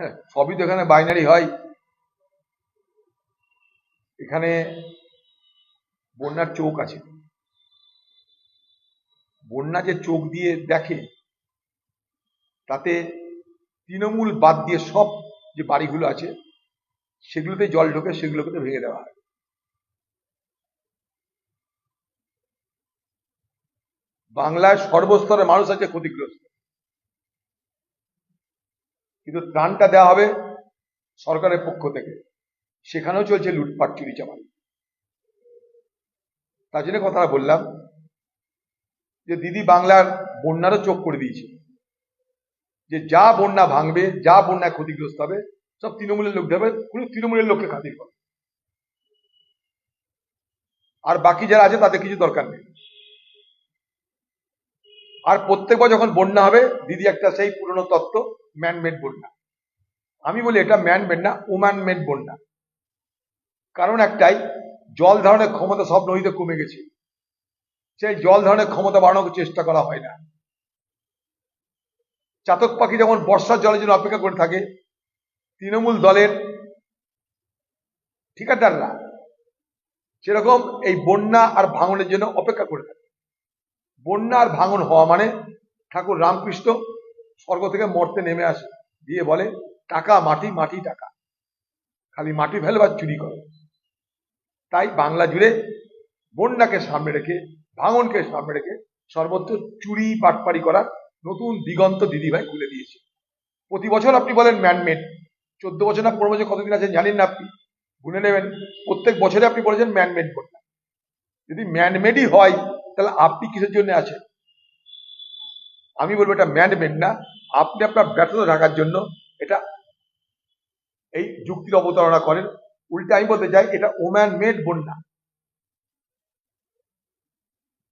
হ্যাঁ, সবই তো এখানে বাইনারি হয়। এখানে বন্যার চোখ আছে। বন্যা যে চোখ দিয়ে দেখে তাতে তৃণমূল বাদ দিয়ে সব যে বাড়িগুলো আছে সেগুলোতে জল ঢোকে সেগুলোকে তো ভেঙে দেওয়া হয়। বাংলায় সর্বস্তরে মানুষ আছে ক্ষতিগ্রস্ত। কিন্তু ত্রাণটা দেওয়া হবে সরকারের পক্ষ থেকে। সেখানেও চলছে লুটপাট, চুরি চামারি। তার জন্য কথা বললাম যে, দিদি বাংলার বন্যারও চোখ করে দিয়েছে। যে, যা বন্যা ভাঙবে, যা বন্যায় ক্ষতিগ্রস্ত হবে, সব তৃণমূলের লোক দেবে, কোনো তৃণমূলের লোককে খাতির করে। আর বাকি যারা আছে, তাদের কিছু দরকার নেই। আর প্রত্যেকবার যখন বন্যা হবে, দিদি একটা সেই পুরনো তত্ত্ব ম্যানমেড বন্যা। আমি বলি এটা ম্যানমেড না ওম্যান মেড বন্যা। কারণ একটাই, জল ধারণের ক্ষমতা সব নদীতে কমে গেছে। সেই জল ধারণের ক্ষমতা বাড়ানোর চেষ্টা করা হয় না। চাতক পাখি যেমন বর্ষার জলের জন্য অপেক্ষা করে থাকে, তৃণমূল দলের ঠিকাদাররা সেরকম এই বন্যা আর ভাঙনের জন্য অপেক্ষা করে থাকে। বন্যা আর ভাঙন হওয়া মানে ঠাকুর রামকৃষ্ণ স্বর্গ থেকে মরতে নেমে আসে। দিয়ে বলে, টাকা, মাটি মাটি, টাকা। খালি মাটি ফেলবার চুরি করে। তাই বাংলা জুড়ে বন্যাকে সামনে রেখে, ভাঙনকে সামনে রেখে সর্বত্র চুরি, বাটপারি করার নতুন দিগন্ত দিদিভাই খুলে দিয়েছে। প্রতি বছর আপনি বলেন ম্যানমেড চোদ্দ বছর না পনেরো বছর কতদিন আছেন জানেন না আপনি? গুনে নেবেন। প্রত্যেক বছরে আপনি বলেছেন ম্যানমেড বন্যা। যদি ম্যানমেডই হয়, তাহলে আপনি কিসের জন্য আছেন? আমি বলব এটা ম্যানমেড না। আপনি আপনার ব্যর্থতা ঢাকার জন্য এটা এই যুক্তির অবতারণা করেন। উল্টে আমি বলতে চাই, এটা ওম্যান মেড বন্যা